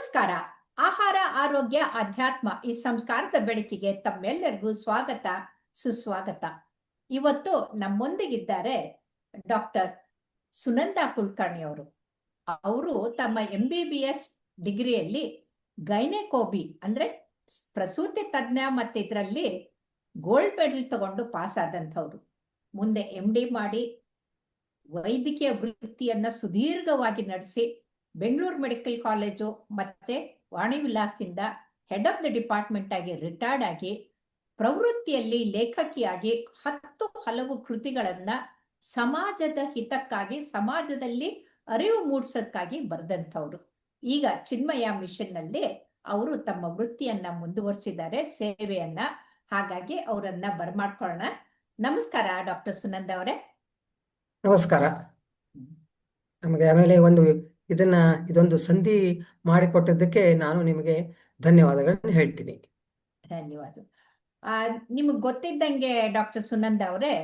ನಮಸ್ಕಾರ. ಆಹಾರ, ಆರೋಗ್ಯ, ಅಧ್ಯಾತ್ಮ ಈ ಸಂಸ್ಕಾರದ ಬೆಳಕಿಗೆ ತಮ್ಮೆಲ್ಲರಿಗೂ ಸ್ವಾಗತ, ಸುಸ್ವಾಗತ. ಇವತ್ತು ನಮ್ಮೊಂದಿಗಿದ್ದಾರೆ ಡಾಕ್ಟರ್ ಸುನಂದಾ ಕುಲಕರ್ಣಿ ಅವರು ಅವರು ತಮ್ಮ ಎಂ ಬಿ ಬಿ ಎಸ್ ಡಿಗ್ರಿಯಲ್ಲಿ ಗೈನೆಕೋಬಿ ಅಂದ್ರೆ ಪ್ರಸೂತಿ ತಜ್ಞ ಮತ್ತೆ ಇದರಲ್ಲಿ ಗೋಲ್ಡ್ ಮೆಡಲ್ ತಗೊಂಡು ಪಾಸ್ ಆದಂಥವ್ರು. ಮುಂದೆ ಎಂ ಡಿ ಮಾಡಿ ವೈದ್ಯಕೀಯ ವೃತ್ತಿಯನ್ನ ಸುದೀರ್ಘವಾಗಿ ನಡೆಸಿ ಬೆಂಗಳೂರು ಮೆಡಿಕಲ್ ಕಾಲೇಜು ಮತ್ತೆ ವಾಣಿ ವಿಲಾಸದಿಂದ ಹೆಡ್ ಆಫ್ ದ ಡಿಪಾರ್ಟ್ಮೆಂಟ್ ಆಗಿ ರಿಟೈರ್ಡ್ ಆಗಿ ಪ್ರವೃತ್ತಿಯಲ್ಲಿ ಲೇಖಕಿಯಾಗಿ ಹತ್ತು ಹಲವು ಕೃತಿಗಳನ್ನ ಸಮಾಜದ ಹಿತಕ್ಕಾಗಿ, ಸಮಾಜದಲ್ಲಿ ಅರಿವು ಮೂಡಿಸೋದಕ್ಕಾಗಿ ಬರೆದಂಥವ್ರು. ಈಗ ಚಿನ್ಮಯ ಮಿಷನ್ನಲ್ಲಿ ಅವರು ತಮ್ಮ ವೃತ್ತಿಯನ್ನ ಮುಂದುವರಿಸಿದ್ದಾರೆ, ಸೇವೆಯನ್ನ. ಹಾಗಾಗಿ ಅವರನ್ನ ಬರ್ಮಾಡ್ಕೊಳ್ಳೋಣ. ನಮಸ್ಕಾರ ಡಾಕ್ಟರ್ ಸುನಂದ ಅವರೇ. ನಮಸ್ಕಾರ. ನಮಗೆ ಆಮೇಲೆ ಒಂದು ಇದನ್ನ ಇದೊಂದು ಸಂಧಿ ಮಾಡಿಕೊಟ್ಟಿದ್ದಕ್ಕೆ ನಾನು ನಿಮಗೆ ಧನ್ಯವಾದಗಳನ್ನು ಹೇಳ್ತೀನಿ. ಧನ್ಯವಾದ ನಿಮಗೆ ಗೊತ್ತಿದ್ದಂಗೆ ಡಾಕ್ಟರ್ ಸುನಂದ ಅವರೇ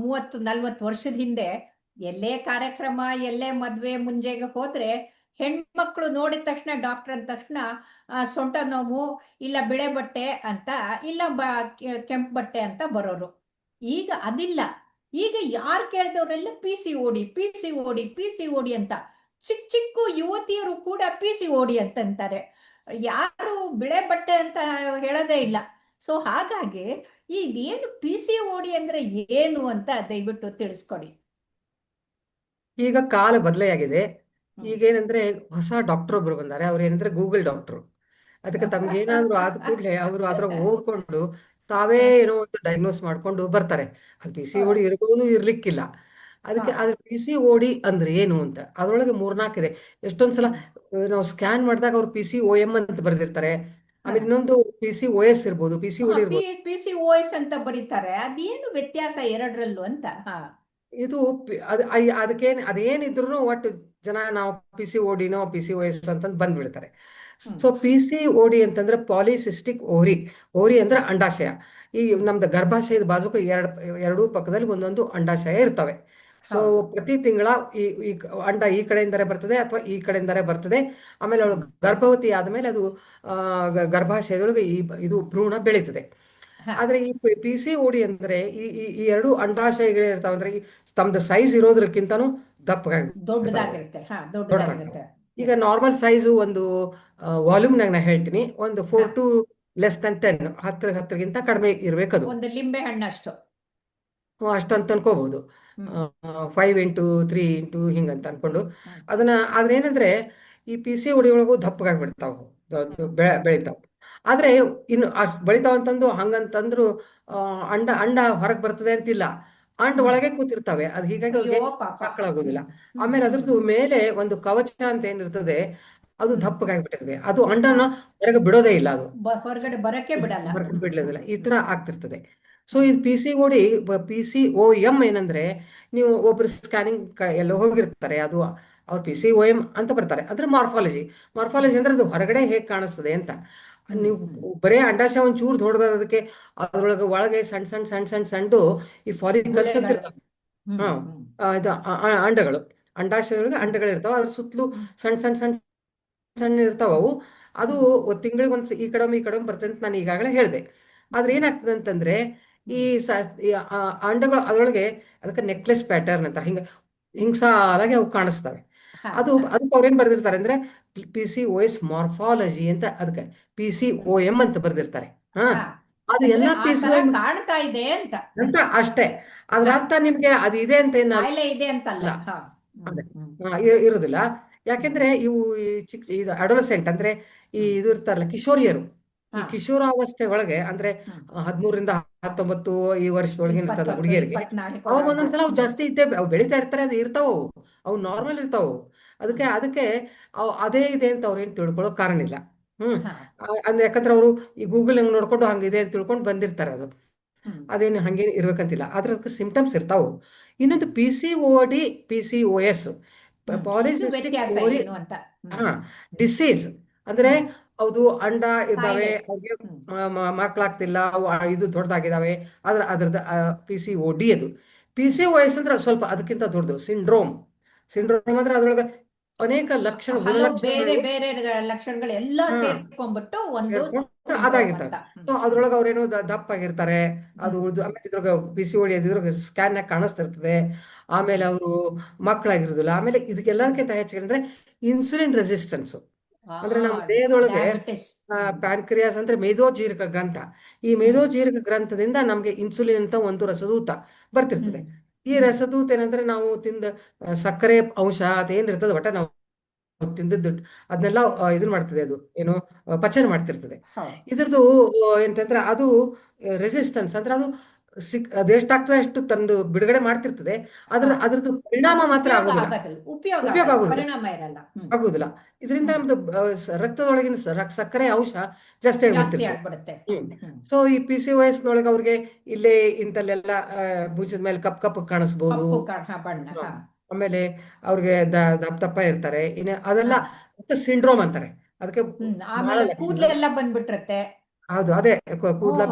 ಮೂವತ್ತು, ನಲ್ವತ್ತು ವರ್ಷದ ಹಿಂದೆ ಎಲ್ಲೇ ಕಾರ್ಯಕ್ರಮ, ಎಲ್ಲೇ ಮದುವೆ ಮುಂಜೆಗೆ ಹೋದ್ರೆ ಹೆಣ್ಮಕ್ಳು ನೋಡಿದ ತಕ್ಷಣ ಡಾಕ್ಟರ್ ಅಂದ ತಕ್ಷಣ ಸೊಂಟ ನೋವು ಇಲ್ಲ ಬಿಳೆ ಬಟ್ಟೆ ಅಂತ ಇಲ್ಲ ಬ ಕೆಂಪು ಬಟ್ಟೆ ಅಂತ ಬರೋರು. ಈಗ ಅದಿಲ್ಲ. ಈಗ ಯಾರು ಕೇಳಿದವರೆಲ್ಲ P C O D P C O D P C O D ಅಂತ ಚಿಕ್ಕ ಚಿಕ್ಕ ಯುವತಿಯರು ಕೂಡ ಪಿ ಸಿ ಓಡಿ ಅಂತಂತಾರೆ. ಯಾರು ಬಿಳೆ ಬಟ್ಟೆ ಅಂತ ಹೇಳೋದೇ ಇಲ್ಲ. ಸೊ ಹಾಗಾಗಿ ಇದೇನು ಪಿ ಸಿ ಓಡಿ ಅಂದ್ರೆ ಏನು ಅಂತ ದಯವಿಟ್ಟು ತಿಳಿಸ್ಕೊಡಿ. ಈಗ ಕಾಲ ಬದಲಾಗಿದೆ. ಈಗೇನಂದ್ರೆ ಹೊಸ ಡಾಕ್ಟರ್ ಒಬ್ರು ಬಂದಾರೆ. ಅವ್ರು ಏನಂದ್ರೆ ಗೂಗಲ್ ಡಾಕ್ಟರ್ ಅದಕ್ಕೆ ತಮ್ಗೆ ಏನಾದ್ರು ಆದ ಕೂಡಲೇ ಅವರು ಅದ್ರ ಓದ್ಕೊಂಡು ತಾವೇ ಏನೋ ಒಂದು ಡಯಾಗ್ನೋಸ್ ಮಾಡ್ಕೊಂಡು ಬರ್ತಾರೆ. ಅದು ಪಿ ಸಿ ಓಡಿ ಇರ್ಬೋದು ಇರ್ಲಿಕ್ಕಿಲ್ಲ. ಅದಕ್ಕೆ ಅದ್ರ ಪಿ ಸಿ ಓಡಿ ಅಂದ್ರೆ ಏನು ಅಂತ. ಅದ್ರೊಳಗೆ ಮೂರ್ನಾಲ್ಕಿದೆ ಎಷ್ಟೊಂದ್ಸಲ ಸಲ ನಾವು ಸ್ಕ್ಯಾನ್ ಮಾಡಿದಾಗ ಅವ್ರು ಪಿ ಸಿ ಓ ಎಂ ಅಂತ ಬರೆದಿರ್ತಾರೆ. ಆಮೇಲೆ ಇನ್ನೊಂದು ಪಿ ಸಿ ಓ ಎಸ್ ಇರ್ಬೋದು ಪಿ ಸಿ ಓಡಿ ಇರ್ಬೋದು. ಪಿ ಸಿ ಓ ಎಸ್ ಅಂತ ಬರೀತಾರೆ. ಅದೇನು ವ್ಯತ್ಯಾಸ ಎರಡರಲ್ಲೂ ಅಂತ? ಹಾ. ಇದು ಅದು ಅದಕ್ಕೇನ್ ಅದೇನಿದ್ರು ಒಟ್ಟು ಜನ ನಾವು ಪಿ ಸಿ ಓಡಿನೋ ಪಿ ಸಿ ಓ ಎಸ್ ಅಂತಂದು ಬಂದ್ಬಿಡ್ತಾರೆ. ಸೊ ಪಿ ಸಿ ಓಡಿ ಅಂತಂದ್ರೆ ಪಾಲಿಸಿಸ್ಟಿಕ್ ಓರಿ ಓರಿ ಅಂದ್ರೆ ಅಂಡಾಶಯ. ಈ ನಮ್ದು ಗರ್ಭಾಶಯದ ಬಾಜುಕ ಎರಡು ಎರಡೂ ಪಕ್ಕದಲ್ಲಿ ಒಂದೊಂದು ಅಂಡಾಶಯ ಇರ್ತವೆ. ಸೊ. ಪ್ರತಿ ತಿಂಗಳ ಈ ಈ ಅಂಡ ಈ ಕಡೆಯಿಂದಲೇ ಬರ್ತದೆ ಅಥವಾ ಈ ಕಡೆಯಿಂದಲೇ ಬರ್ತದೆ. ಆಮೇಲೆ ಅವಳು ಗರ್ಭವತಿ ಆದಮೇಲೆ ಅದು ಗರ್ಭಾಶಯದೊಳಗೆ ಈ ಇದು ಭ್ರೂಣ ಬೆಳೀತದೆ. ಆದ್ರೆ ಈ ಪಿ ಸಿ ಓಡಿ ಅಂದ್ರೆ ಈ ಈ ಎರಡು ಅಂಡಾಶಯಗಳು ಇರ್ತಾವ. ಅಂದ್ರೆ ಈ ತಮ್ದು ಸೈಜ್ ಇರೋದ್ರಕ್ಕಿಂತನೂ ದಪ್ಪಗಾಗಿ ದೊಡ್ಡದಾಗಿರುತ್ತೆ. ಹಾ ದೊಡ್ಡದಾಗಿರುತ್ತೆ. ಈಗ ನಾರ್ಮಲ್ ಸೈಜು ಒಂದು ವಾಲ್ಯೂಮ್ನಾಗ ನಾ ಹೇಳ್ತೀನಿ. ಒಂದು four to less than ten ಹತ್ರ ಹತ್ತರಿಗಿಂತ ಕಡಿಮೆ ಇರಬೇಕದು. ಒಂದು ಲಿಂಬೆ ಅಷ್ಟಂತ ಅನ್ಕೋಬಹುದು. ಫೈವ್ ಇಂಟು ತ್ರೀ ಇಂಟು ಹಿಂಗಂತ ಅನ್ಕೊಂಡು. ಅದನ್ನ ಆದ್ರೆ ಏನಂದ್ರೆ ಈ ಪಿ ಸಿ ಒಡಿ ಒಳಗೂ ದಪ್ಪಗಾಗಿ ಬಿಡ್ತಾವ. ಬೆಳೆ ಬೆಳಿತಾವ. ಆದ್ರೆ ಇನ್ನು ಅಷ್ಟು ಬೆಳಿತಾವ ಅಂತಂದು ಹಂಗಂತಂದ್ರು ಅಂಡ ಅಂಡ ಹೊರಗೆ ಬರ್ತದೆ ಅಂತಿಲ್ಲ. ಅಂಡ. ಒಳಗೆ ಕೂತಿರ್ತಾವೆ. ಅದು ಹೀಗಾಗಿ ಮಕ್ಕಳಾಗೋದಿಲ್ಲ. ಆಮೇಲೆ ಅದ್ರದ್ದು ಮೇಲೆ ಒಂದು ಕವಚ ಅಂತ ಏನಿರ್ತದೆ ಅದು ದಪ್ಪಗಾಗ್ಬಿಟ್ಟಿರ್ತದೆ ದಪ್ಪಗಾಗಿ ಬಿಟ್ಟಿರ್ತದೆ. ಅದು ಅಂಡನ ಹೊರಗೆ ಬಿಡೋದೇ ಇಲ್ಲ ಅದು. ಹೊರಗಡೆ ಬರಕ್ಕೆ ಬಿಡಲ್ಲ. ಬಿಡ್ಲಿಲ್ಲ ಈ ತರ ಆಗ್ತಿರ್ತದೆ. ಸೊ ಈ P C O D P C O M ಏನಂದ್ರೆ ನೀವು ಒಬ್ರು ಸ್ಕ್ಯಾನಿಂಗ್ ಎಲ್ಲೋ ಹೋಗಿರ್ತಾರೆ ಅದು ಅವ್ರು ಪಿ ಸಿ ಓ ಎಂ ಅಂತ ಬರ್ತಾರೆ. ಅಂದ್ರೆ ಮಾರ್ಫಾಲಜಿ ಮಾರ್ಫಾಲಜಿ ಅಂದ್ರೆ ಅದು ಹೊರಗಡೆ ಹೇಗೆ ಕಾಣಿಸ್ತದೆ ಅಂತ. ನೀವು ಬರೇ ಅಂಡಾಶ ಒಂದು ಚೂರು ದೊಡ್ಡದಕ್ಕೆ ಅದ್ರೊಳಗೆ ಒಳಗೆ ಸಣ್ಣ ಸಣ್ಣ ಸಣ್ಣ ಸಣ್ಣ ಸಣ್ಣದು ಈ ಫಾರಿಕಲ್ಸ್ ಹಾ. ಇದು ಅಂಡಗಳು. ಅಂಡಾಶಯದೊಳಗೆ ಅಂಡಗಳು ಇರ್ತಾವ. ಅದ್ರ ಸುತ್ತಲೂ ಸಣ್ಣ ಸಣ್ಣ ಸಣ್ಣ ಸಣ್ಣ ಇರ್ತಾವ ಅವು. ಅದು ತಿಂಗಳಿಗೆ ಒಂದ್ ಈ ಕಡೆ ಈ ಕಡೆ ಬರ್ತದೆ ಅಂತ ನಾನು ಈಗಾಗಲೇ ಹೇಳಿದೆ. ಆದ್ರೆ ಏನಾಗ್ತದೆ ಅಂತಂದ್ರೆ ಈ ಸ ಈ ಆ- ಅಂಡಗಳು ಅದರೊಳಗೆ ಅದಕ್ಕೆ ನೆಕ್ಲೆಸ್ ಪ್ಯಾಟರ್ನ್ ಅಂತ ಹಿಂಗ ಹಿಂಗ್ ಸಾಲಾಗಿ ಅವು ಕಾಣಿಸ್ತವೆ ಹಾ, ಅದು. ಅದಕ್ಕೆ ಅವ್ರೇನ್ ಬರ್ದಿರ್ತಾರೆ ಅಂದ್ರೆ P C O S morphology ಅಂತ ಅದಕ್ಕೆ ಪಿ ಸಿ ಓ ಎಂ ಅಂತ ಬರ್ದಿರ್ತಾರೆ ಹಾ ಹಾ. ಅದು ಅಂದ್ರೆ ಎಲ್ಲ ಆ ಪಿ ಸಿ ತರ ಕಾಣ್ತಾ ಇದೆ ಅಂತ ಅಂತ ಅಷ್ಟೇ ಅದ್ರ ಅರ್ಥ ನಿಮ್ಗೆ ಅದು ಇದೆ ಅಂತ ಏನ ಕಾಯಿಲೆ ಇದೆ ಅಂತಲ್ಲ ಅಲ್ಲ. ಹಾ. ಹ್ಮ್, ಅದೇ. ಹ್ಮ್. ಆ, ಇ- ಇರುದಿಲ್ಲ ಯಾಕೆಂದ್ರೆ ಇವು ಈ ಚಿಕ್ಕ ಇದು ಅಡೋಲಸೆಂಟ್ ಅಂದ್ರೆ ಈ ಇದು ಇರ್ತಾರಲ್ಲ ಕಿಶೋರಿಯರು ಈ ಹಾ. ಕಿಶೋರಾವಸ್ಥೆ ಒಳಗೆ ಅಂದ್ರೆ ಹ್ಮ್. ಹದಿಮೂರರಿಂದ ಹತ್ತೊಂಬತ್ತು ಈ ವರ್ಷದೊಳಗಿನ ಇರ್ತದ ಹುಡುಗಿಯರಿಗೆ. ಅವಾಗ. ಒಂದೊಂದ್ಸಲ ಅವು ಜಾಸ್ತಿ ಇದ್ದೇ ಅವು ಬೆಳಿತಾ ಇರ್ತಾರೆ ಅದು ಇರ್ತಾವು ಅವು ನಾರ್ಮಲ್ ಇರ್ತಾವು. ಅದಕ್ಕೆ ಅದಕ್ಕೆ ಅವು ಅದೇ ಇದೆ ಅಂತ ಅವ್ರೇನ್ ತಿಳ್ಕೊಳ್ಳೋಕೆ ಕಾರಣ ಇಲ್ಲ. ಹ್ಮ್. ಅಂದ್ರೆ ಯಾಕಂದ್ರೆ ಅವರು ಈ ಗೂಗಲ್ ಹಂಗ್ ನೋಡ್ಕೊಂಡು ಹಂಗಿದೆ ಅಂತ ತಿಳ್ಕೊಂಡು ಬಂದಿರ್ತಾರೆ ಅದು. ಅದೇನು ಹಂಗೇನು ಇರ್ಬೇಕಂತಿಲ್ಲ. ಅದಕ್ಕೆ ಸಿಂಪ್ಟಮ್ಸ್ ಇರ್ತಾವು ಇನ್ನೊಂದು P C O D P C O S polycystic disease ಅಂದ್ರೆ ಹ್ಮ್. ಅದು ಅಂಡ ಇದ್ದಾವೆ. ಅವ್ರಿಗೆ ಮಕ್ಕಳಾಗ್ತಿಲ್ಲ ಅವು ಇದು ದೊಡ್ಡದಾಗಿದ್ದಾವೆ ಆದ್ರೆ ಅದ್ರದ ಪಿ ಸಿ ಓ ಡಿ ಅದು ಪಿ ಸಿ ಓ ಎಸ್ ಅಂದ್ರೆ ಸ್ವಲ್ಪ ಅದಕ್ಕಿಂತ ದೊಡ್ಡದು ಸಿಂಡ್ರೋಮ್ ಸಿಂಡ್ರೋಮ್ ಅಂದ್ರೆ ಅದ್ರೊಳಗೆ ಅನೇಕ ಲಕ್ಷಣ ಬೇರೆ ಬೇರೆ ಲಕ್ಷಣಗಳು ಎಲ್ಲ. ಸೇರ್ಕೊಂಡ್ಬಿಟ್ಟು ಒಂದು ಅದಾಗಿರ್ತವೆ. ಸೊ ಅದ್ರೊಳಗೆ ಅವ್ರೇನು ದಪ್ಪಾಗಿರ್ತಾರೆ ಅದು ಉಳಿದು ಆಮೇಲೆ ಇದ್ರೊಳಗೆ P C O D scan ಸ್ಕ್ಯಾನ್ನಾಗ ಕಾಣಿಸ್ತಿರ್ತದೆ ಆಮೇಲೆ ಅವರು ಮಕ್ಕಳಾಗಿರೋದಿಲ್ಲ ಆಮೇಲೆ ಇದಕ್ಕೆಲ್ಲದಕ್ಕಿಂತ ಹೆಚ್ಚಿಗೆ ಅಂದ್ರೆ ಇನ್ಸುಲಿನ್ ರೆಸಿಸ್ಟೆನ್ಸ್ ಅಂದ್ರೆ ನಮ್ಮ ದೇಹದೊಳಗೆ. ಪ್ಯಾನ್ಕ್ರಿಯಾಸ್ ಅಂದ್ರೆ ಮೇದೋಜೀರಕ ಗ್ರಂಥ. ಈ ಮೇದೋಜೀರಕ ಗ್ರಂಥದಿಂದ ನಮ್ಗೆ ಇನ್ಸುಲಿನ್ ಅಂತ ಒಂದು ರಸದೂತ ಬರ್ತಿರ್ತದೆ. ಈ ರಸದೂತ ಏನಂದ್ರೆ ನಾವು ತಿಂದ ಸಕ್ಕರೆ ಅಂಶ ಅದೇನಿರ್ತದೆ ಒಟ್ಟ ನಾವು ತಿಂದದ್ದು ಅದನ್ನೆಲ್ಲ ಇದನ್ನ ಮಾಡ್ತದೆ ಅದು ಏನು ಪಚನ ಮಾಡ್ತಿರ್ತದೆ. ಇದರದು ಇದ್ರದ್ದು ಎಂತಂದ್ರೆ ಅದು ರೆಸಿಸ್ಟೆನ್ಸ್ ಅಂದ್ರೆ ಅದು ಸಿಕ್ ಅದೆಷ್ಟಾಗ್ತದೆ ಅಷ್ಟು ತಂದು ಬಿಡುಗಡೆ ಮಾಡ್ತಿರ್ತದೆ. ಅದ್ರ. ಅದ್ರದ್ದು ಪರಿಣಾಮ ಮಾತ್ರ ಉಪಯೋಗ ಆಗೋದಿಲ್ಲ. ಆಗೋದಿಲ್ಲ. ಉಪಯೋಗ ಉಪಯೋಗ ಪರಿಣಾಮ ಇರಲ್ಲ. ಹ್ಮ್. ಆಗುದಿಲ್ಲ. ಇದರಿಂದ ನಮ್ದು ರಕ್ತದೊಳಗಿನ ಸಕ್ಕರೆ ಅಂಶ ಜಾಸ್ತಿ ಆಗ್ಬಿಡುತ್ತೆ. ಸೊ ಈ ಪಿ ಸಿ ಓ ಎಸ್ ನೊಳಗೆ ಅವ್ರಿಗೆ ಇಲ್ಲೇ ಇಂತಲ್ಲೆಲ್ಲ ಭುಜದ ಮೇಲೆ ಕಪ್ ಕಪ್ ಕಾಣಿಸ್ಬೋದು. ಬಣ್ಣ. ಆಮೇಲೆ ಅವ್ರಿಗೆ ದಪ್ಪ ದಪ್ಪ ಇರ್ತಾರೆ. ಇನ್ನ ಅದೆಲ್ಲ ಸಿಂಡ್ರೋಮ್ ಅಂತಾರೆ. ಅದಕ್ಕೆ ಕೂದ್ಲೆಲ್ಲ ಬಂದ್ಬಿಟ್ಟಿರುತ್ತೆ. ಹೌದು ಅದೇ ಕೂದಲ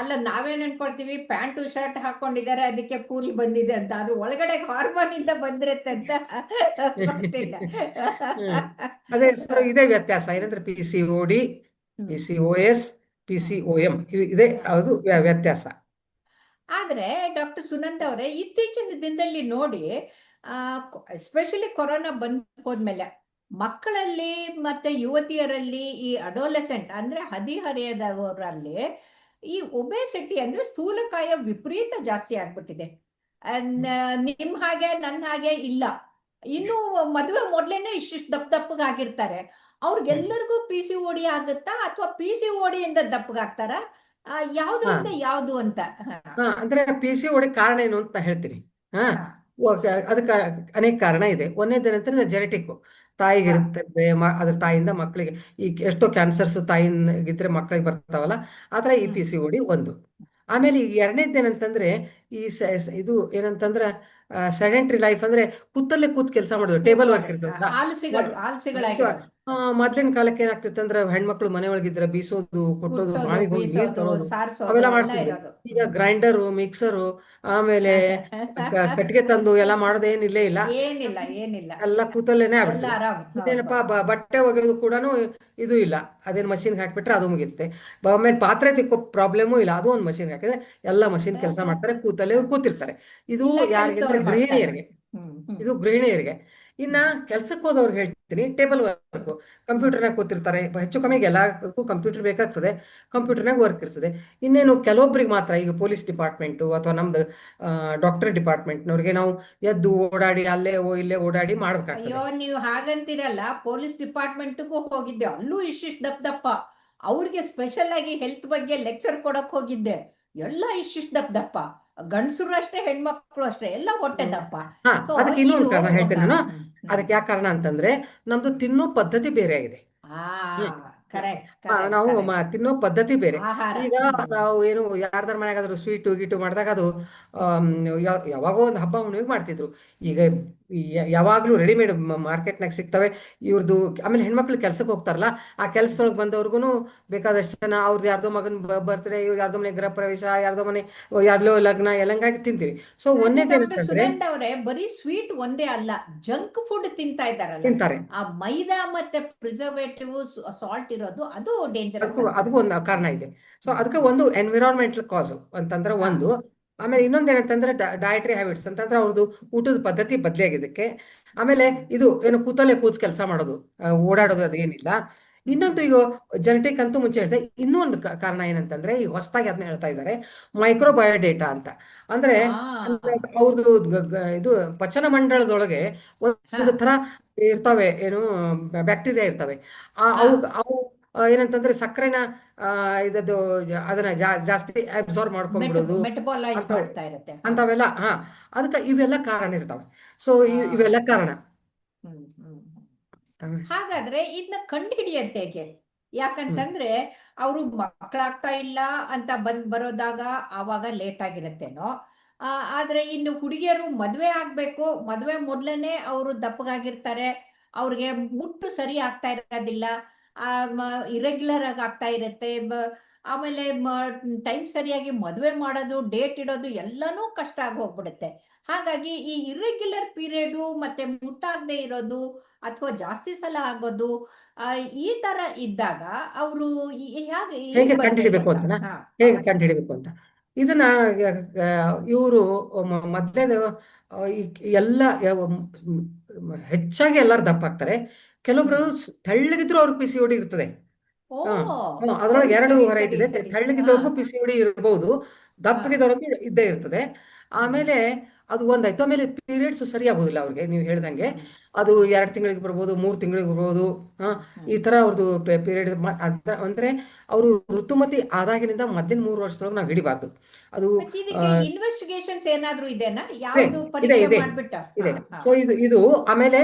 ಅಲ್ಲ ನಾವೇನ್ ಅನ್ಕೊಳ್ತೀವಿ? ಪ್ಯಾಂಟು ಶರ್ಟ್ ಹಾಕೊಂಡಿದ್ದಾರೆ ಅದಕ್ಕೆ ಕೂಲ್ ಬಂದಿದೆ ಅಂತ. ಆದ್ರೆ ಒಳಗಡೆ ಹಾರ್ಮೋನ್ ಇಂದ ಬಂದಿರುತ್ತೆ ಅಂತ ಅದೇ ಸೊ ಇದೇ ವ್ಯತ್ಯಾಸ. ಏನಂದ್ರೆ P C O D P C O S P C O M ಇದೇ ಅದು ವ್ಯತ್ಯಾಸ. ಆದ್ರೆ ಡಾಕ್ಟರ್ ಸುನಂದ ಅವರೇ ಇತ್ತೀಚಿನ ದಿನದಲ್ಲಿ ನೋಡಿ ಎಸ್ಪೆಷಲಿ ಕೊರೋನಾ ಬಂದ್ ಹೋದ್ಮೇಲೆ ಮಕ್ಕಳಲ್ಲಿ ಮತ್ತೆ ಯುವತಿಯರಲ್ಲಿ ಈ ಅಡೋಲೆಸೆಂಟ್ ಅಂದ್ರೆ ಹದಿಹರೆಯದವರಲ್ಲಿ ಈ ಒಬೆಸಿಟಿ ಅಂದ್ರೆ ಸ್ಥೂಲಕಾಯ ವಿಪರೀತ ಜಾಸ್ತಿ ಆಗ್ಬಿಟ್ಟಿದೆ. ನಿಮ್ ಹಾಗೆ ನನ್ನ ಹಾಗೆ ಇಲ್ಲ. ಇನ್ನು ಮದುವೆ ಮೊದ್ಲೇನೆ ಇಷ್ಟಿಷ್ಟು ದಪ್ಪ ದಪ್ಪಗಾಗಿರ್ತಾರೆ ಅವ್ರಿಗೆಲ್ಲರಿಗೂ ಪಿ ಸಿ ಓಡಿ ಆಗುತ್ತಾ ಅಥವಾ ಪಿ ಸಿ ಓಡಿಯಿಂದ ದಪ್ಪಗಾಗ್ತಾರ ಯಾವ್ದ್ರಿಂದ ಯಾವ್ದು ಅಂತ ಅಂದ್ರೆ ಪಿ ಸಿ ಓಡಿ ಕಾರಣ ಏನು ಅಂತ ಹೇಳ್ತೀನಿ. ಹಾ. ಹಾ. ಅದಕ್ಕೆ ಅನೇಕ ಕಾರಣ ಇದೆ. ಒಂದೇದೇನಂತಂದ್ರೆ ಜೆನೆಟಿಕ್ ತಾಯಿಗೆ ಇರುತ್ತೆ ಅದ್ರ ತಾಯಿಯಿಂದ ಮಕ್ಕಳಿಗೆ. ಈ ಎಷ್ಟೋ ಕ್ಯಾನ್ಸರ್ಸ್ ತಾಯಿಗಿದ್ರೆ ಮಕ್ಕಳಿಗೆ ಬರ್ತಾವಲ್ಲ ಆತರ ಈ ಪಿ ಸಿ ಓಡಿ ಒಂದು. ಆಮೇಲೆ ಈ ಎರಡನೇದೇನಂತಂದ್ರೆ ಈ ಇದು ಏನಂತಂದ್ರೆ ಸೆಡೆಂಟ್ರಿ ಲೈಫ್ ಅಂದ್ರೆ ಕೂತಲ್ಲೇ ಕೂತ್ ಕೆಲಸ ಮಾಡೋದು ಟೇಬಲ್ ವರ್ಕ್ ಇರ್ತದೆ ಮೊದ್ಲಿನ ಕಾಲಕ್ಕೆ ಏನಾಗ್ತಿತ್ತು ಅಂದ್ರೆ ಹೆಣ್ಮಕ್ಳು ಮನೆ ಒಳಗಿದ್ರೆ ಬೀಸೋದು ಕೊಟ್ಟೋದು ನೀರ್ ತರೋದು ಅವೆಲ್ಲ ಮಾಡ್ತಿದ್ರು. ಈಗ ಗ್ರೈಂಡರ್ ಮಿಕ್ಸರ್ ಆಮೇಲೆ ಕಟ್ಟಿಗೆ ತಂದು ಎಲ್ಲ ಮಾಡೋದೇನಿಲ್ಲೇ ಇಲ್ಲ. ಏನಿಲ್ಲ ಏನಿಲ್ಲ. ಎಲ್ಲ ಕೂತಲ್ಲೇನೆ ಏನಪ್ಪಾ ಬಟ್ಟೆ ಒಗೆಯೋದು ಕೂಡ ಇದು ಇಲ್ಲ. ಅದೇನ್ ಮಷಿನ್ ಹಾಕ್ಬಿಟ್ರೆ ಅದು ಮುಗಿಯುತ್ತೆ. ಆಮೇಲೆ ಪಾತ್ರೆ ತಿಕ್ಕೋ ಪ್ರಾಬ್ಲಮು ಇಲ್ಲ. ಅದು ಒಂದು ಮಷಿನ್ ಹಾಕಿದ್ರೆ ಎಲ್ಲ ಮಷಿನ್ ಕೆಲಸ ಮಾಡ್ತಾರೆ ಕೂತಲ್ಲೇ ಅವ್ರು ಕೂತಿರ್ತಾರೆ. ಇದು ಇಲ್ಲ ಗೃಹಿಣಿಯರಿಗೆ. ಇದು ಗೃಹಿಣಿಯರಿಗೆ ಇನ್ನ ಕೆಲ್ಸಕ್ಕೆ ಹೋದವ್ರಿಗೆ ಹೇಳ್ತೀನಿ ಟೇಬಲ್ ವರ್ಕ್. ಕಂಪ್ಯೂಟರ್ನಾಗ ಕೂತಿರ್ತಾರೆ ಹೆಚ್ಚು ಕಮ್ಮಿಗೆ ಎಲ್ಲಕ್ಕೂ ಕಂಪ್ಯೂಟರ್ ಬೇಕಾಗ್ತದೆ ಕಂಪ್ಯೂಟರ್ನಾಗ ವರ್ಕ್ ಇರ್ತದೆ. ಇನ್ನೇನು ಕೆಲವೊಬ್ರಿಗೆ ಮಾತ್ರ ಈಗ ಪೊಲೀಸ್ ಡಿಪಾರ್ಟ್ಮೆಂಟು ಅಥವಾ ನಮ್ದು ಡಾಕ್ಟರ್ ಡಿಪಾರ್ಟ್ಮೆಂಟ್ ಡಿಪಾರ್ಟ್ಮೆಂಟ್ನವ್ರಿಗೆ ನಾವು ಎದ್ದು ಓಡಾಡಿ ಅಲ್ಲೇ ಓ ಇಲ್ಲೇ ಓಡಾಡಿ ಮಾಡ್ಬೇಕಾಗ್ತದೆ. ಅಯ್ಯೋ ನೀವು ಹಾಗಂತಿರಲ್ಲ ಪೊಲೀಸ್ ಡಿಪಾರ್ಟ್ಮೆಂಟ್ಗೂ ಹೋಗಿದ್ದೆ ಅಲ್ಲೂ ಇಷ್ಟಿಷ್ಟು ದಪ್ಪ ದಪ್ಪ. ಅವ್ರಿಗೆ ಸ್ಪೆಷಲ್ ಆಗಿ ಹೆಲ್ತ್ ಬಗ್ಗೆ ಲೆಕ್ಚರ್ ಕೊಡಕ್ ಹೋಗಿದ್ದೆ ಎಲ್ಲ ಇಷ್ಟಿಷ್ಟು ದಪ್ಪ ದಪ್ಪ. ಗಂಡಸರು ಅಷ್ಟೇ ಹೆಣ್ಮಕ್ಳು ಅಷ್ಟೇ ಎಲ್ಲ ಹೊಟ್ಟೆ ದಪ್ಪ ಅದಕ್ಕೆ ಇನ್ನೊಂದು ಕಾರಣ ಹೇಳ್ತೀನಿ ನಾನು. ಅದಕ್ಕೆ ಯಾಕೆ ಕಾರಣ ಅಂತಂದ್ರೆ ನಮ್ದು ತಿನ್ನೋ ಪದ್ಧತಿ ಬೇರೆ ಆಗಿದೆ ನಾವು ತಿನ್ನೋ ಪದ್ಧತಿ ಬೇರೆ. ಈಗ ನಾವು ಏನು ಯಾರ್ದಾರ ಮನೆಗಾದ್ರು ಸ್ವೀಟು ಗೀಟು ಮಾಡಿದಾಗ ಅದು ಯಾವಾಗೋ ಒಂದು ಹಬ್ಬ ಹುಣ್ಣಿಮೆಗೆ ಮಾಡ್ತಿದ್ರು. ಈಗ ಯಾವಾಗ್ಲೂ ರೆಡಿಮೇಡ್ ಮಾರ್ಕೆಟ್ನಾಗ ಸಿಗ್ತವೆ. ಇವ್ರದ್ದು ಆಮೇಲೆ ಹೆಣ್ಮಕ್ಳು ಕೆಲ್ಸಕ್ಕೆ ಹೋಗ್ತಾರಲ್ಲ ಆ ಕೆಲ್ಸದೊಳಗೆ ಬಂದವ್ರಿಗೂ ಬೇಕಾದಷ್ಟು ಜನ ಅವ್ರದ್ದು ಯಾರ್ದೋ ಮಗನ ಬರ್ತ್ಡೇ ಇವ್ರು ಯಾರ್ದೋ ಮನೆ ಗೃಹ ಪ್ರವೇಶ ಯಾರ್ದೋ ಮನೆ ಯಾರ್ದೋ ಲಗ್ನ ಎಲ್ಲಂಗಾಗಿ ತಿಂತೀವಿ. ಸೊ ಒಂದೇ ಬರೀ ಸ್ವೀಟ್ ಒಂದೇ ಅಲ್ಲ ಜಂಕ್ ಫುಡ್ ತಿಂತಾ ಇದ್ದಾರಲ್ಲ. ತಿಂತಾರೆ. ಆ ಮೈದಾ ಮತ್ತೆ ಪ್ರಿಸರ್ವೇಟಿವ್ ಸಾಲ್ಟ್ ಇರೋದು ಅದು ಡೇಂಜರ್ ಅದಕ್ಕೂ ಅದಕ್ಕೂ ಒಂದು ಕಾರಣ ಇದೆ. ಸೊ ಅದಕ್ಕೆ ಒಂದು ಎನ್ವಿರಾನ್ಮೆಂಟಲ್ ಕಾಸ್ ಅಂತಂದ್ರೆ ಒಂದು ಆಮೇಲೆ ಇನ್ನೊಂದೇನಂತಂದ್ರೆ ಡಯಟ್ರಿ ಹ್ಯಾಬಿಟ್ಸ್ ಅಂತಂದ್ರೆ ಅವ್ರದ್ದು ಊಟದ ಪದ್ಧತಿ ಬದಲಾಗಿದ್ದಕ್ಕೆ ಆಮೇಲೆ ಇದು ಏನು ಕೂತಲ್ಲೇ ಕೂತ್ ಕೆಲಸ ಮಾಡೋದು ಓಡಾಡೋದು ಅದೇನಿಲ್ಲ. ಇನ್ನೊಂದು ಈಗ ಜೆನೆಟಿಕ್ ಅಂತೂ ಮುಂಚೆ ಹೇಳಿದೆ ಇನ್ನೊಂದು ಒಂದು ಕಾರಣ ಏನಂತಂದ್ರೆ ಈಗ ಹೊಸದಾಗಿ ಅದನ್ನ ಹೇಳ್ತಾ ಇದ್ದಾರೆ ಮೈಕ್ರೋಬಯೋಡೇಟಾ ಅಂತ. ಅಂದ್ರೆ ಅವ್ರದ್ದು ಇದು ಪಚನ ಮಂಡಳದೊಳಗೆ ಒಂದು ತರ ಇರ್ತವೆ ಏನು ಬ್ಯಾಕ್ಟೀರಿಯಾ ಇರ್ತವೆ. ಆ ಅವು ಅವು ಏನಂತಂದ್ರೆ ಸಕ್ಕರೆನ ಇದದ್ದು ಅದನ್ನ ಜಾಸ್ತಿ ಅಬ್ಸಾರ್ಬ್ ಮಾಡ್ಕೊಂಡ್ಬಿಡೋದು ಅಂತವೆಲ್ಲ ಹಾ. ಅದಕ್ಕೆ ಇವೆಲ್ಲ ಕಾರಣ ಇರ್ತಾವೆ. ಸೊ. ಇವೆಲ್ಲ ಕಾರಣ. ಹಾಗಾದ್ರೆ ಇದನ್ನ ಕಂಡುಹಿಡಿಯೋದು ಹೇಗೆ? ಯಾಕಂತಂದ್ರೆ ಅವರು ಮಕ್ಕಳಾಗ್ತಾ ಇಲ್ಲ ಅಂತ ಬಂದ್ ಬರೋದಾಗ ಆವಾಗ ಲೇಟ್ ಆಗಿರತ್ತೇನೋ. ಆ, ಆದ್ರೆ ಇನ್ನು ಹುಡುಗಿಯರು ಮದ್ವೆ ಆಗ್ಬೇಕು. ಮದ್ವೆ ಮೊದ್ಲೇನೆ ಅವರು ದಪ್ಪಗಾಗಿರ್ತಾರೆ. ಅವ್ರಿಗೆ ಮುಟ್ಟು ಸರಿ ಆಗ್ತಾ ಇರೋದಿಲ್ಲ. ಇರೆಗ್ಯುಲರ್ ಆಗಿ ಆಗ್ತಾ ಇರುತ್ತೆ. ಆಮೇಲೆ ಟೈಮ್ ಸರಿಯಾಗಿ ಮದುವೆ ಮಾಡೋದು ಡೇಟ್ ಇಡೋದು ಎಲ್ಲನೂ ಕಷ್ಟ ಆಗಿ ಹೋಗ್ಬಿಡುತ್ತೆ. ಹಾಗಾಗಿ ಈ ಇರೆಗ್ಯುಲರ್ ಪೀರಿಯಡ್ ಮತ್ತೆ ಮುಟ್ಟಾಗದೆ ಇರೋದು ಅಥವಾ ಜಾಸ್ತಿ ಸಲ ಆಗೋದು ಈ ತರ ಇದ್ದಾಗ ಅವರು ಹೇಗೆ ಕಂಡುಹಿಡಿಬೇಕು ಅಂತ. ಹೇಗೆ ಕಂಡುಹಿಡಿಬೇಕು ಅಂತ? ಇದನ್ನ ಇವರು ಮೊದಲೇ ಎಲ್ಲ ಹೆಚ್ಚಾಗಿ ಎಲ್ಲರೂ ದಪ್ಪ ಆಗ್ತಾರೆ. ಕೆಲವೊಬ್ರು ತೆಳ್ಳಗಿದ್ರು ಅವ್ರಿಗೆ ಪಿ ಸಿ ಓಡಿ ಇರ್ತದೆ. ಅದ್ರೊಳಗೆ ಎರಡು ವೆರೈಟಿ ಇದೆ. ತೆಳ್ಳಗಿದ್ದವ್ರಿಗೂ ಪಿ ಸಿ ಓಡಿ ಇರಬಹುದು ದಪ್ಪಗಿದ್ದವ್ರಂತೂ ಇದ್ದೇ ಇರ್ತದೆ. ಆಮೇಲೆ ಅದು ಒಂದಾಯ್ತು ಆಮೇಲೆ ಪೀರಿಯಡ್ಸ್ ಸರಿ ಆಗೋದಿಲ್ಲ ಅವ್ರಿಗೆ ನೀವು ಹೇಳ್ದಂಗೆ. ಅದು ಎರಡು ತಿಂಗಳಿಗೆ ಬರ್ಬೋದು ಮೂರು ತಿಂಗಳಿಗೆ ಬರ್ಬೋದು ಹಾ ಈ ತರ ಅವ್ರದ್ದು ಪೀರಿಯಡ್ ಅಂದ್ರೆ ಅವರು ಋತುಮತಿ ಆದಾಗಿನಿಂದ ಮೊದಲಿನ ಮೂರು ವರ್ಷದೊಳಗೆ ನಾವು ಹಿಡಿಬಾರ್ದು. ಅದು ಇನ್ವೆಸ್ಟಿಗೇಷನ್ಸ್ ಏನಾದ್ರೂ ಇದೆನಾ? ಯಾವ್ದು ಇದೆ. ಸೊ ಇದು. ಇದು. ಆಮೇಲೆ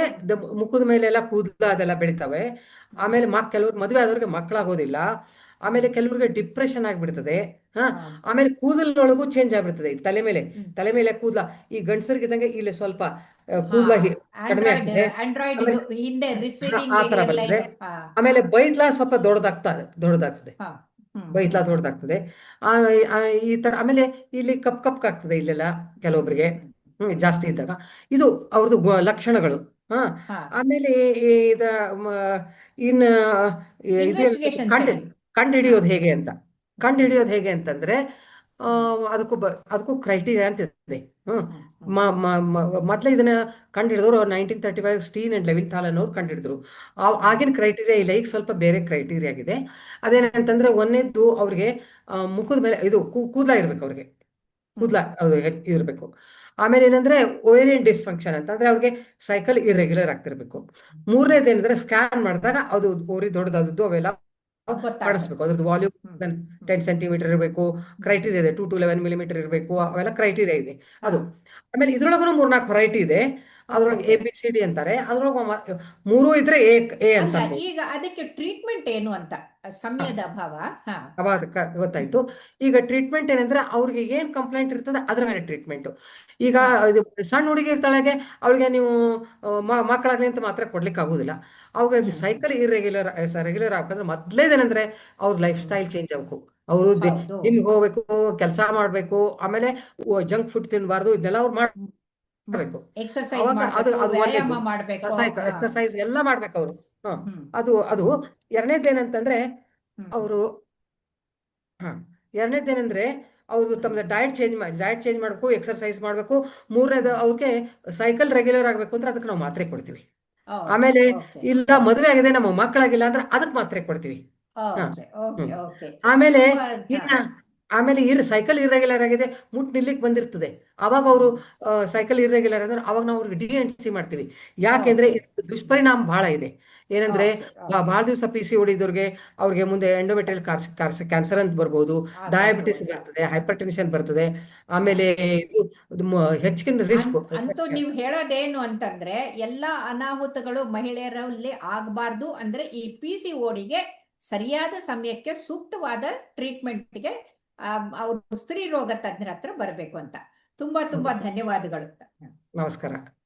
ಮುಖದ ಮೇಲೆ ಎಲ್ಲ ಕೂದಲ ಅದೆಲ್ಲ ಬೆಳಿತಾವೆ. ಆಮೇಲೆ ಮಕ್ ಕೆಲವ್ರು ಮದುವೆ ಆದವ್ರಿಗೆ ಮಕ್ಕಳಾಗೋದಿಲ್ಲ ಆಮೇಲೆ ಕೆಲವ್ರಿಗೆ ಡಿಪ್ರೆಷನ್ ಆಗ್ಬಿಡ್ತದೆ. ಹಾ. ಆಮೇಲೆ ಕೂದಲೊಳಗೂ ಚೇಂಜ್ ಆಗ್ಬಿಡ್ತದೆ. ತಲೆ ಮೇಲೆ ತಲೆ ಮೇಲೆ ಕೂದಲ ಈ ಗಂಡಸರಿಗಿದ್ದಂಗೆ ಇಲ್ಲಿ ಸ್ವಲ್ಪ ಕೂದಲ ಕಡಿಮೆ ಆಗ್ತದೆ. ಆತರ ಬರ್ತದೆ. ಆಮೇಲೆ ಬೈದ್ಲ ಸ್ವಲ್ಪ ದೊಡ್ಡದಾಗ್ತದೆ. ದೊಡ್ಡದಾಗ್ತದೆ. ಬೈತ್ಲಾ ದೊಡ್ಡದಾಗ್ತದೆ ಈ ತರ ಆಮೇಲೆ ಇಲ್ಲಿ ಕಪ್ ಕಪ್ ಆಗ್ತದೆ ಇಲ್ಲೆಲ್ಲ ಕೆಲವೊಬ್ಬರಿಗೆ ಹ್ಮ್. ಜಾಸ್ತಿ ಇದ್ದಾಗ. ಇದು ಅವ್ರದ್ದು ಲಕ್ಷಣಗಳು. ಹಾ ಆಮೇಲೆ ಇದ ಮ- ಇನ್ನ ಈ ಕಂಡು ಹಿಡಿಯೋದು ಹೇಗೆ ಅಂತ. ಕಂಡು ಹಿಡಿಯೋದು ಹೇಗೆ ಅಂತಂದ್ರೆ ಆ, ಅದಕ್ಕೂ ಬ ಅದಕ್ಕೂ ಕ್ರೈಟೀರಿಯಾ ಅಂತ ಇದೆ. ಮೊದ್ಲು ಇದನ್ನ ಕಂಡು ಹಿಡಿದವರು nineteen thirty five Stein and Leventhal ಅವ್ರು ಕಂಡು ಹಿಡಿದ್ರು ಆಗಿನ ಕ್ರೈಟೀರಿಯಾ ಇಲ್ಲ ಈಗ ಸ್ವಲ್ಪ ಬೇರೆ ಕ್ರೈಟೀರಿಯಾ ಆಗಿದೆ. ಅದೇನಂತಂದ್ರೆ ಒಂದನೇದು ಅವ್ರಿಗೆ ಮುಖದ ಮೇಲೆ ಇದು ಕೂದಲ ಇರ್ಬೇಕು ಅವ್ರಿಗೆ. ಕೂದಲ ಇರಬೇಕು ಇರ್ಬೇಕು. ಆಮೇಲೆ ಏನಂದ್ರೆ ಓವೇರಿಯನ್ ಡಿಸ್ಫಂಕ್ಷನ್ ಅಂತ ಅಂದ್ರೆ ಅವ್ರಿಗೆ ಸೈಕಲ್ ಇರ್ರೆಗ್ಯುಲರ್ ಆಗ್ತಿರ್ಬೇಕು. ಮೂರನೇದು ಏನಂದ್ರೆ ಸ್ಕ್ಯಾನ್ ಮಾಡಿದಾಗ ಅದು ಓರಿ ದೊಡ್ಡದಾದದ್ದು ಅವೆಲ್ಲ ಕಾಣಿಸ್ಬೇಕು. ಅದ್ರದ್ದು ವಾಲ್ಯೂಮ್. ಟೆನ್ ಸೆಂಟಿಮೀಟರ್ ಇರಬೇಕು. ಕ್ರೈಟೀರಿಯಾ ಇದೆ. ಟೂ ಟು ಲೆವೆನ್ ಮಿಲಿಮೀಟರ್ ಇರಬೇಕು. ಅವೆಲ್ಲ ಕ್ರೈಟೀರಿಯಾ ಇದೆ. ಅದು. ಆಮೇಲೆ ಇದ್ರೊಳಗೂ ಮೂರ್ನಾಲ್ಕು ವೆರೈಟಿ ಇದೆ. ಅದ್ರೊಳಗೆ ಎ ಬಿ ಸಿ ಡಿ ಅಂತಾರೆ. ಅದ್ರೊಳಗ ಮೂರು ಇದ್ರೆ ಎ ಎ ಅಂತ. ಈಗ ಅದಕ್ಕೆ ಟ್ರೀಟ್ಮೆಂಟ್ ಏನು ಅಂತ? ಸಮಯದ ಅಭಾವ ಹಾ. ಅವಾಗ ಗೊತ್ತಾಯ್ತು. ಈಗ ಟ್ರೀಟ್ಮೆಂಟ್ ಏನಂದ್ರೆ ಅವ್ರಿಗೆ ಏನ್ ಕಂಪ್ಲೇಂಟ್ ಇರ್ತದೆ ಅದ್ರ ಮೇಲೆ ಟ್ರೀಟ್ಮೆಂಟ್ ಈಗ ಸಣ್ಣ ಹುಡುಗಿ ಇರ್ತಾಳೆ ಅವಳಿಗೆ ನೀವು ಮಕ್ಕಳಾಗ್ಲಿ ಅಂತ ಮಾತ್ರ ಕೊಡ್ಲಿಕ್ಕೆ ಆಗುದಿಲ್ಲ. ಅವಾಗ ಸೈಕಲ್ ಇರೆಗ್ಯುಲರ್ ರೆಗ್ಯುಲರ್ ಆಗ್ಬೇಕಂದ್ರೆ ಮೊದ್ಲೇದೇನಂದ್ರೆ ಅವ್ರ ಲೈಫ್ ಸ್ಟೈಲ್ ಚೇಂಜ್ ಆಗ್ಬೇಕು. ಅವರು. ಜಿಮ್ ಹೋಗ್ಬೇಕು ಕೆಲಸ ಮಾಡ್ಬೇಕು ಆಮೇಲೆ ಜಂಕ್ ಫುಡ್ ತಿನ್ಬಾರ್ದು ಇದನ್ನೆಲ್ಲ ಅವ್ರು ಮಾಡ್ಬೇಕು ಮಾಡ್ಬೇಕು. ಎಕ್ಸರ್ಸೈಸ್ ಎಲ್ಲ ಮಾಡ್ಬೇಕು ಅವರು. ಅದು ಅದು ಎರಡನೇದೇನಂತಂದ್ರೆ ಏನಂತಂದ್ರೆ ಅವರು ಹಾ. ಏನಂದ್ರೆ ಅವರು ತಮ್ಮ ಡಯಟ್ ಚೇಂಜ್ ಮಾಡಿ ಡಯಟ್ ಚೇಂಜ್ ಮಾಡಬೇಕು ಎಕ್ಸರ್ಸೈಸ್ ಮಾಡಬೇಕು. ಮೂರನೇದು ಅವ್ರಿಗೆ ಸೈಕಲ್ ರೆಗ್ಯುಲರ್ ಆಗಬೇಕು ಅಂದ್ರೆ ಅದಕ್ಕೆ ನಾವು ಮಾತ್ರೆ ಕೊಡ್ತೀವಿ. ಆಮೇಲೆ ಇಲ್ಲ ಮದುವೆ ಆಗಿದೆ ನಮ್ಮ ಮಕ್ಕಳಾಗಿಲ್ಲ ಅಂದ್ರೆ ಅದಕ್ಕೆ ಮಾತ್ರೆ ಕೊಡ್ತೀವಿ. ಆಮೇಲೆ ಇನ್ನ ಆಮೇಲೆ ಇರ್ ಸೈಕಲ್ ಇರ್ರೆಗ್ಯುಲರ್ ಆಗಿದೆ ಮುಟ್ ನಿಲ್ಲಕ್ಕೆ ಬಂದಿರ್ತದೆ. ಅವಾಗ ಅವರು ಸೈಕಲ್ ಇರ್ರೆಗ್ಯುಲರ್ ಅಂದ್ರೆ ಅವಾಗ ನಾವು ಅವ್ರಿಗೆ ಡಿ ಎನ್ ಸಿ ಮಾಡ್ತೀವಿ. ಯಾಕೆಂದ್ರೆ ದುಷ್ಪರಿಣಾಮ ಬಹಳ ಇದೆ. ಏನಂದ್ರೆ ಬಹಳ ದಿವಸ ಪಿ ಸಿ ಹೊಡಿದವ್ರಿಗೆ ಅವ್ರಿಗೆ ಮುಂದೆ ಎಂಡೋಮೆಟ್ರಿಯಲ್ ಕ್ಯಾನ್ಸರ್ ಅಂತ ಬರ್ಬೋದು. ಡಯಾಬಿಟಿಸ್ ಬರ್ತದೆ ಹೈಪರ್ ಟೆನ್ಷನ್ ಬರ್ತದೆ. ಆಮೇಲೆ ಇದು ಹೆಚ್ಚಿನ ರಿಸ್ಕ್ ಅಂತೂ ನೀವು ಹೇಳೋದೇನು ಅಂತಂದ್ರೆ ಎಲ್ಲಾ ಅನಾಹುತಗಳು ಮಹಿಳೆಯರಲ್ಲಿ ಆಗಬಾರ್ದು ಅಂದ್ರೆ ಈ ಪಿ ಸಿ ಓಡಿಗೆ ಸರಿಯಾದ ಸಮಯಕ್ಕೆ ಸೂಕ್ತವಾದ ಟ್ರೀಟ್ಮೆಂಟ್ಗೆ ಅವರು ಸ್ತ್ರೀ ರೋಗ ತಜ್ಞರ ಹತ್ರ ಬರಬೇಕು ಅಂತ. ತುಂಬಾ ತುಂಬಾ ಧನ್ಯವಾದಗಳು ನಮಸ್ಕಾರ.